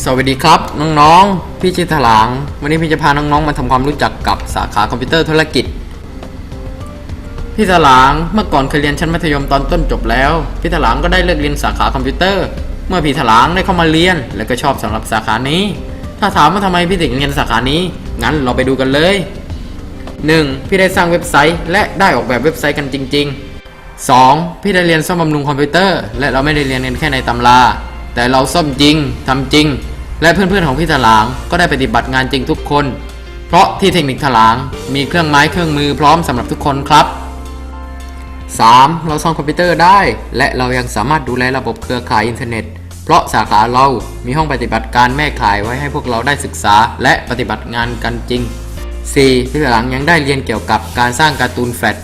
สวัสดีครับ น้องๆ พี่ชื่อถลาง วันนี้พี่จะพาน้องๆ มาทำความรู้จักกับสาขาคอมพิวเตอร์ธุรกิจ พี่ถลางเมื่อก่อนเคยเรียนชั้นมัธยมตอนต้นจบแล้ว พี่ถลางก็ได้เลือกเรียนสาขาคอมพิวเตอร์ เมื่อพี่ถลางได้เข้ามาเรียน และก็ชอบสำหรับสาขานี้ ถ้าถามว่าทำไมพี่ถึงเรียนสาขานี้ งั้นเราไปดูกันเลย 1. พี่ได้สร้างเว็บไซต์ และได้ออกแบบเว็บไซต์กันจริง ๆ 2. พี่ได้เรียนซ่อมบำรุงคอมพิวเตอร์ และเราไม่ได้เรียนกันแค่ในตำรา แต่เราซ่อมจริงทำจริง และเพื่อนๆของพี่ถลางก็ได้ปฏิบัติงานจริงทุกคน เพราะที่เทคนิคถลางมีเครื่องไม้เครื่องมือพร้อมสำหรับทุกคนครับ 3. เราซ่อมคอมพิวเตอร์ได้ และเรายังสามารถดูแลระบบเครือข่ายอินเทอร์เน็ต เพราะสาขาเรามีห้องปฏิบัติการแม่ข่ายไว้ให้พวกเราได้ศึกษาและปฏิบัติงานกันจริง 4. พี่หลังยังได้เรียนเกี่ยวกับการสร้างการ์ตูนแฟลช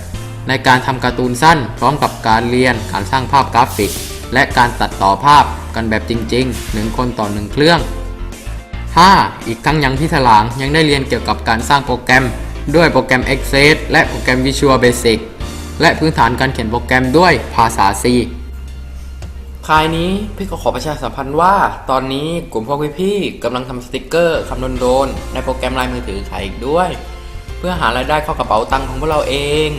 ในการทำการ์ตูนสั้น พร้อมกับการเรียนการสร้างภาพกราฟิก และการตัดต่อภาพกันแบบจริงๆหนึ่งคนต่อหนึ่งเครื่อง 5. อีกทั้งยังพี่ถลางยังได้เรียนเกี่ยวกับการสร้างโปรแกรม ด้วยโปรแกรม Access และโปรแกรม Visual Basic และพื้นฐานการเขียนโปรแกรมด้วยภาษา C คายนี้พี่ก็ขอประชาสัมพันธ์ว่า ตอนนี้กลุ่มพวกพี่ๆกำลังทำสติกเกอร์คำนวณโดนในโปรแกรมลายมือถือขายอีกด้วย เพื่อหารายได้เข้ากระเป๋าตังค์ของพวกเราเอง